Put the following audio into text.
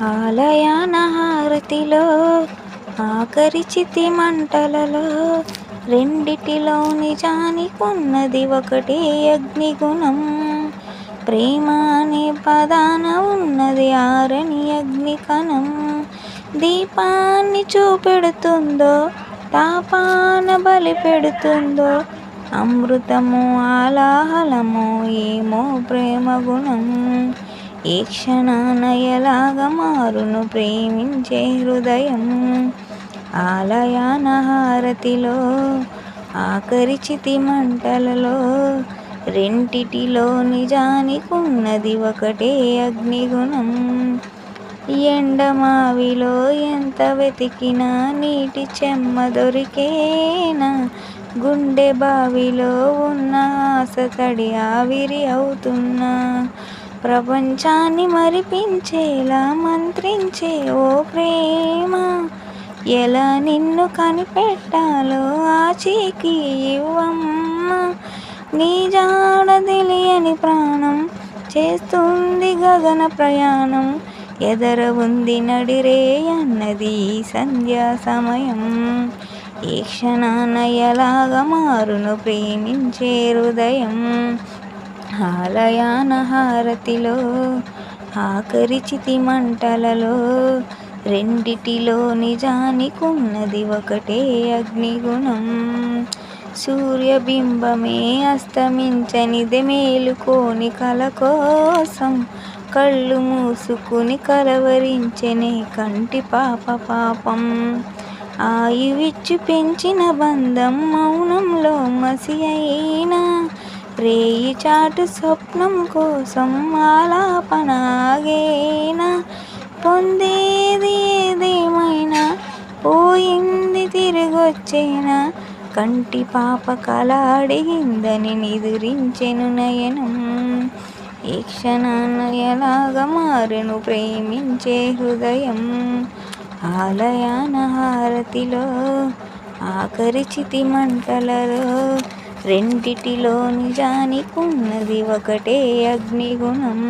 ఆలయాన హారతిలో ఆఖరి చితి మంటలలో రెండిటిలో నిజానికున్నది ఒకటి అగ్నిగుణం. ప్రేమ అనే పదాన ఉన్నది ఆరని అగ్నికణం. దీపాన్ని చూపెడుతుందో తాపాన బలి పెడుతుందో అమృతము ఆలాహలము ఏమో ప్రేమ గుణం ఏ క్షణాన ఎలాగ మారును ప్రేమించే హృదయం. ఆలయాన హారతిలో ఆఖరి చితి మంటలలో రెంటిటిలో నిజానికున్నది ఒకటే అగ్నిగుణం. ఎండమావిలో ఎంత వెతికినా నీటి చెమ్మ దొరికేనా? గుండె బావిలో ఉన్న ఆశ తడి ఆవిరి అవుతున్నా. ప్రపంచాన్ని మరిపించేలా మంత్రించే ఓ ప్రేమ. ఎలా నిన్ను కనిపెట్టాలో ఆచీకి ఇవ్వమ్మ. నీ జాడ తెలియని ప్రాణం చేస్తుంది గగన ప్రయాణం. ఎదర ఉంది నడిరే అన్నది సంధ్యా సమయం. ఏ క్షణాన ఎలాగ మారును ప్రేమించే హృదయం. ఆలయాన హారతిలో ఆఖరి చితి మంటలలో రెండిటిలో నిజానికున్నది ఒకటే అగ్నిగుణం. సూర్యబింబమే అస్తమించనిది మేలుకోని కల కోసం కళ్ళు మూసుకుని కలవరించనే కంటి పాప పాపం. ఆయువిచ్చు పెంచిన బంధం మౌనంలో మసి అయినా రేయి చాటు స్వప్నం కోసం ఆలాపనాగేనా. పొందేది ఏదేమైనా పోయింది తిరిగొచ్చేనా. కంటి పాప కల అడిగిందని నిదురించెను నయనం. ఈ క్షణాన ఎలాగ మారును ప్రేమించే హృదయం. ఆలయాన హారతిలో ఆఖరి చితి మంటలలో రెండిటిలో నిజానికున్నది ఒకటే అగ్నిగుణం.